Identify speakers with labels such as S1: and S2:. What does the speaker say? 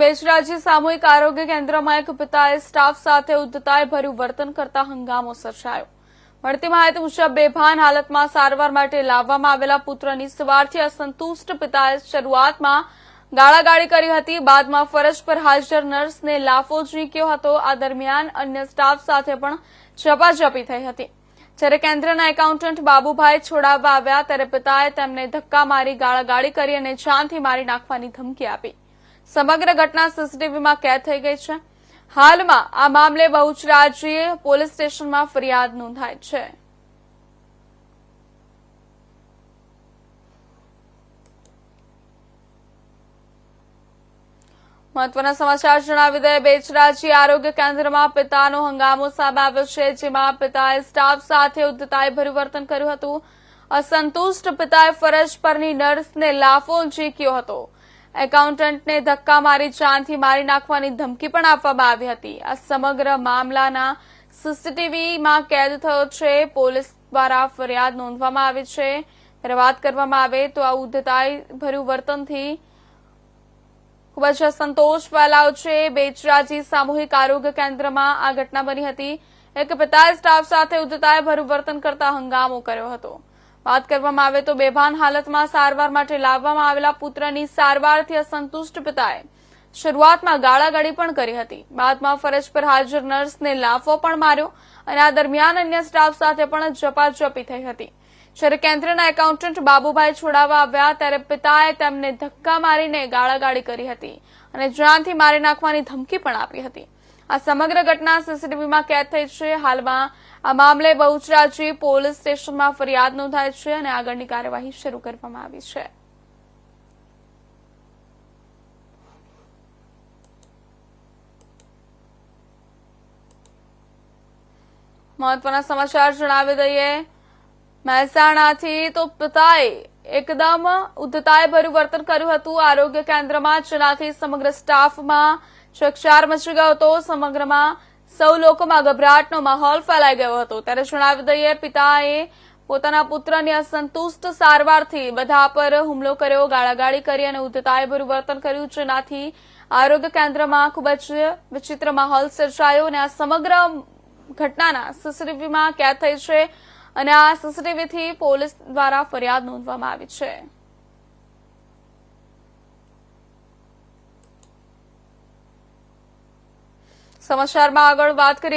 S1: બેચરાજી સામૂહિક આરોગ્ય કેન્દ્રમાં એક પિતાએ સ્ટાફ સાથે ઉદ્ધતાએ ભર્યું વર્તન કરતા હંગામો સર્જાયો. મળતી માહિતી મુજબ બેભાન હાલતમાં સારવાર માટે લાવવામાં આવેલા પુત્રની સવારથી અસંતુષ્ટ પિતાએ શરૂઆતમાં ગાળાગાળી કરી હતી, બાદમાં ફરજ પર હાજર નર્સને લાફો ઝીંક્યો હતો. આ દરમિયાન અન્ય સ્ટાફ સાથે પણ ઝપાઝપી થઈ હતી. જ્યારે કેન્દ્રના એકાઉન્ટન્ટ બાબુભાઈ છોડાવવા આવ્યા, ત્યારે પિતાએ તેમને ધક્કા મારી ગાળાગાળી કરી અને જાનથી મારી નાખવાની ધમકી આપી. સમગ્ર ઘટના સીસીટીવીમાં કેદ થઈ ગઈ છે. હાલમાં આ મામલે બહુચરાજીએ પોલીસ સ્ટેશનમાં ફરિયાદ નોંધાઈ છે. મહત્વના સમાચાર જણાવી દઈએ બેચરાજી આરોગ્ય કેન્દ્રમાં પિતાનો હંગામો સામે આવ્યો છે, જેમાં પિતાએ સ્ટાફ સાથે ઉદ્ધતાએ ભર્યું વર્તન કર્યું હતું. અસંતુષ્ટ પિતાએ ફરજ પરની નર્સને લાફો ઝીક્યો હતો. એકાઉન્ટન્ટને ધક્કા મારી ચાંદથી મારી નાખવાની ધમકી પણ આપવામાં આવી હતી. આ સમગ્ર મામલાના સીસીટીવીમાં કેદ થયો છે. પોલીસ દ્વારા ફરિયાદ નોંધવામાં આવી છે. ત્યારે વાત કરવામાં આવે તો આ ઉદ્ધતાએ ભર્યું વર્તનથી ખૂબ જ સંતોષ ફેલાયો છે. બેચરાજી સામૂહિક આરોગ્ય કેન્દ્રમાં આ ઘટના બની હતી. એક પિતાએ સ્ટાફ સાથે ઉદ્ધતાએ ભર્યું વર્તન કરતા હંગામો કર્યો હતો. વાત કરવામાં આવે તો બેભાન હાલતમાં સારવાર માટે લાવવામાં આવેલા પુત્રની સારવારથી અસંતુષ્ટ પિતાએ શરૂઆતમાં ગાળાગાળી પણ કરી હતી. બાદમાં ફરજ પર હાજર નર્સને લાફો પણ માર્યો અને આ દરમિયાન અન્ય સ્ટાફ સાથે પણ ઝપાઝપી થઈ હતી. જ્યારે કેન્દ્રના એકાઉન્ટન્ટ બાબુભાઈ છોડાવવા આવ્યા ત્યારે પિતાએ તેમને ધક્કા મારીને ગાળાગાળી કરી હતી અને જાનથી મારી નાખવાની ધમકી પણ આપી હતી. આ સમગ્ર ઘટના સીસીટીવીમાં કેદ થઈ છે. હાલમાં આ મામલે બહુચરાજી પોલીસ સ્ટેશનમાં ફરિયાદ નોંધાઈ છે અને આગળની કાર્યવાહી શરૂ કરવામાં આવી છે. મહત્વના સમાચાર જણાવી દઈએ. મહેસાણાથી તો પિતાએ એકદમ ઉદ્ધતાએ ભર્યું વર્તન કર્યું હતું. આરોગ્ય કેન્દ્રમાં જેનાથી સમગ્ર સ્ટાફમાં ચકચાર મચી ગયો હતો સમગ્રમાં સૌ લોકોમાં ગભરાટનો માહોલ ફેલાઈ ગયો હતો. ત્યારે જણાવી દઈએ, પિતાએ પોતાના પુત્રની અસંતુષ્ટ સારવારથી બધા પર હુમલો કર્યો, ગાળાગાળી કરી અને ઉદ્ધતાએ વર્તન કર્યું. જેનાથી આરોગ્ય કેન્દ્રમાં ખૂબ જ વિચિત્ર માહોલ સર્જાયો અને આ સમગ્ર ઘટનાના સીસીટીવીમાં કેદ થઈ છે અને આ સીસીટીવીથી પોલીસ દ્વારા ફરિયાદ નોંધવામાં આવી છે. સમાચારમાં આગળ વાત કરીએ